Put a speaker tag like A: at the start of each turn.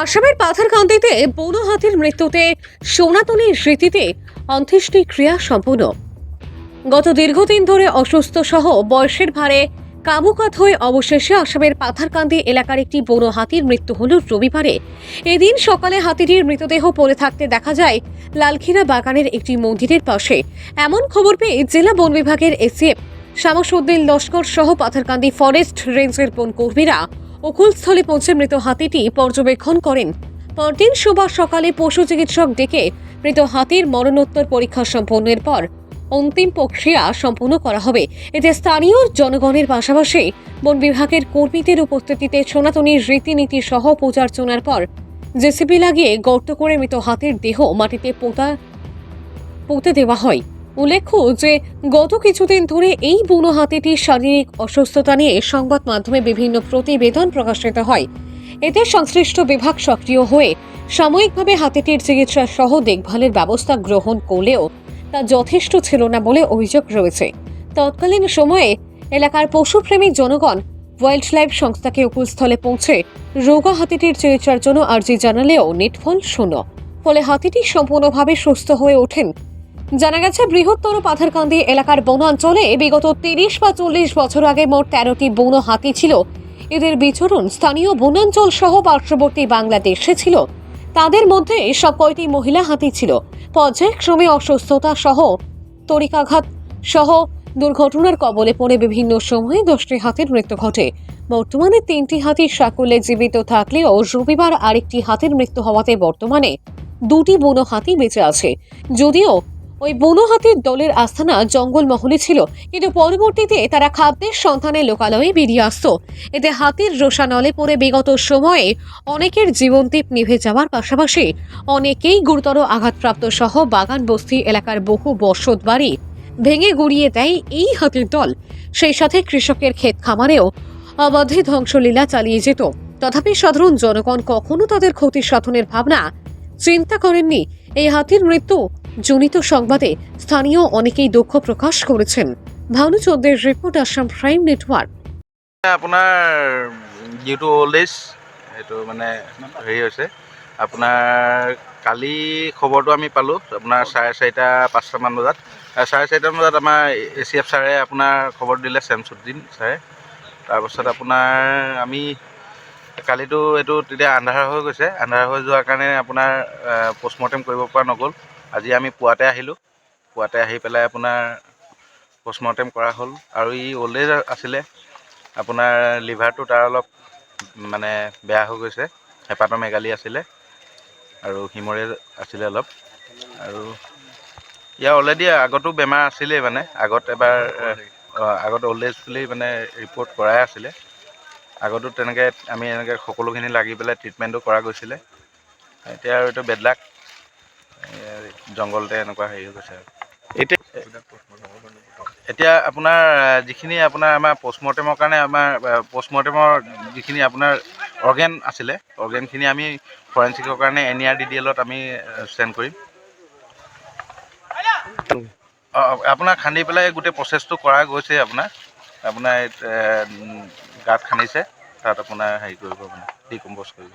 A: আসামের পাথারকান্দিতে বন হাতির মৃত্যুতে সনাতনীর স্মৃতিতে অন্ত্যেষ্টিক্রিয়া সম্পূর্ণ। গত দীর্ঘদিন ধরে অসুস্থ সহ বয়সের ভারে কাবুকাত হয়ে অবশেষে আসামের পাথারকান্দি এলাকার একটি বন হাতির মৃত্যু হল রবিবারে। এদিন সকালে হাতিটির মৃতদেহ পড়ে থাকতে দেখা যায়, লালখিরা বাগানের একটি মন্দিরের পাশে। এমন খবর পেয়ে জেলা বন বিভাগের এসিএফ শামসুদ্দিন লস্কর সহ পাথারকান্দি ফরেস্ট রেঞ্জের বন কর্মীরা অকুলস্থলে পৌঁছে মৃত হাতিটি পর্যবেক্ষণ করেন। পরদিন সোমবার সকালে পশু চিকিৎসক ডেকে মৃত হাতির মরণোত্তর পরীক্ষা সম্পন্নের পর অন্তিম প্রক্রিয়া সম্পূর্ণ করা হবে। এতে স্থানীয় জনগণের পাশাপাশি বন বিভাগের কর্মীদের উপস্থিতিতে সনাতনীর রীতিনীতি সহ পূজার্চনার পর জেসিপি লাগিয়ে গর্ত করে মৃত হাতির দেহ মাটিতে পোতা পুঁতে দেওয়া হয়। উল্লেখ্য যে, গত কিছুদিন ধরে এই বুনো হাতিটির শারীরিক অসুস্থতা নিয়ে সংবাদ মাধ্যমে বিভিন্ন প্রতিবেদন প্রকাশিত হয়। এতে সংশ্লিষ্ট বিভাগ সক্রিয় হয়ে সাময়িকভাবে হাতিটির চিকিৎসা সহ দেখভালের ব্যবস্থা গ্রহণ করলেও তা যথেষ্ট ছিল না বলে অভিযোগ রয়েছে। তৎকালীন সময়ে এলাকার পশুপ্রেমী জনগণ ওয়াইল্ড লাইফ সংস্থাকে উপস্থলে পৌঁছে রোগা হাতিটির চিকিৎসার জন্য আর্জি জানালেও নিটফল শূন্য। ফলে হাতিটি সম্পূর্ণভাবে সুস্থ হয়ে ওঠেন জানা গেছে, বৃহত্তর পাথারকান্দি এলাকার বনাঞ্চলে বিগত তিরিশ বা চল্লিশ বছর আগে মোট তেরোটি বন হাতি ছিল। এদের বিচরণ স্থানীয় বনাঞ্চল সহ পার্শ্ববর্তী বাংলাদেশে ছিল। তাদের মধ্যে সব কয়টি মহিলা হাতি ছিল? পর্যায়ক্রমে অসুস্থতা সহ তরিকাঘাত সহ দুর্ঘটনার কবলে পড়ে বিভিন্ন সময়ে দশটি হাতির মৃত্যু ঘটে। বর্তমানে তিনটি হাতির সাকুলে জীবিত থাকলেও রবিবার আরেকটি হাতির মৃত্যু হওয়াতে বর্তমানে দুটি বুনো হাতি বেঁচে আছে। যদিও ওই বুনো হাতির দলের আস্থানা জঙ্গলমহলে ছিল, কিন্তু পরবর্তীতে তারা খাদ্যের সন্ধানে লোকালয়ে বেরিয়ে আসতো। এতে হাতির রোষানলে পড়ে বিগত সময়ে অনেকের জীবনদীপ নিভে যাওয়ার পাশাপাশি অনেকেই গুরুতর আঘাতপ্রাপ্ত সহ বাগান বস্তি এলাকার বহু বসত বাড়ি ভেঙে গুড়িয়ে দেয় এই হাতির দল। সেই সাথে কৃষকের ক্ষেত খামারেও অবাধে ধ্বংসলীলা চালিয়ে যেত। তথাপি সাধারণ জনগণ কখনো তাদের ক্ষতি সাধনের ভাবনা চিন্তা করেননি। এই হাতির মৃত্যু জনিত সংবাদে স্থানীয় অনেকেই দুঃখ প্রকাশ করেছেন। ভানু চৌধুরীর রিপোর্ট আসাম প্রাইম নেটওয়ার্ক।
B: আপোনাৰ যিটো অল্ড এজ এইটো মানে হেৰি হৈছে, আপোনাৰ কালি খবৰটো আমি পালোঁ, আপোনাৰ চাৰে চাৰিটা পাঁচটামান বজাত। চাৰে চাৰিটামান বজাত আমাৰ এ চি এফ ছাৰে আপোনাৰ খবৰ দিলে চেমছুদ্দিন ছাৰে। তাৰপাছত আপোনাৰ আমি কালিতো এইটো তেতিয়া আন্ধাৰ হৈ গৈছে। আন্ধাৰ হৈ যোৱাৰ কাৰণে আপোনাৰ পষ্টমৰ্টেম কৰিব পৰা নগ'ল। আজি আমি পুৱাতে আহিলোঁ। পুৱাতে আহি পেলাই আপোনাৰ পষ্টমৰ্টেম কৰা হ'ল। আৰু ই অল্ড আছিলে। আপোনাৰ লিভাৰটো তাৰ অলপ মানে বেয়া হৈ গৈছে। হেপাতৰ মেগালি আছিলে। আৰু হিমৰেজ আছিলে অলপ। আৰু ইয়াৰ অলৰেডি আগতো বেমাৰ আছিলেই মানে। আগত এবাৰ আগত অল্ড এজ বুলি মানে ৰিপৰ্ট কৰাই আছিলে। আগতো তেনেকৈ আমি এনেকৈ সকলোখিনি লাগি পেলাই ট্ৰিটমেণ্টটো কৰা গৈছিলে। এতিয়া আৰু এইটো বেডলাক জংঘলতে এনেকুৱা হেৰি হৈ গৈছে এতিয়া এতিয়া আপোনাৰ যিখিনি আপোনাৰ আমাৰ প'ষ্টমৰ্টেমৰ কাৰণে আমাৰ প'ষ্টমৰ্টেমৰ যিখিনি আপোনাৰ অৰ্গেন আছিলে অৰ্গেনখিনি আমি ফৰেঞ্চিকৰ কাৰণে N E R D D এলত আমি ষ্টেণ্ড কৰিম। আপোনাৰ খান্দি পেলাই গোটেই প্ৰচেছটো কৰা গৈছে আপোনাৰ। আপোনাৰ গাঁত খান্দিছে তাত আপোনাৰ হেৰি কৰিব মানে ডিকম্প'জ কৰিব।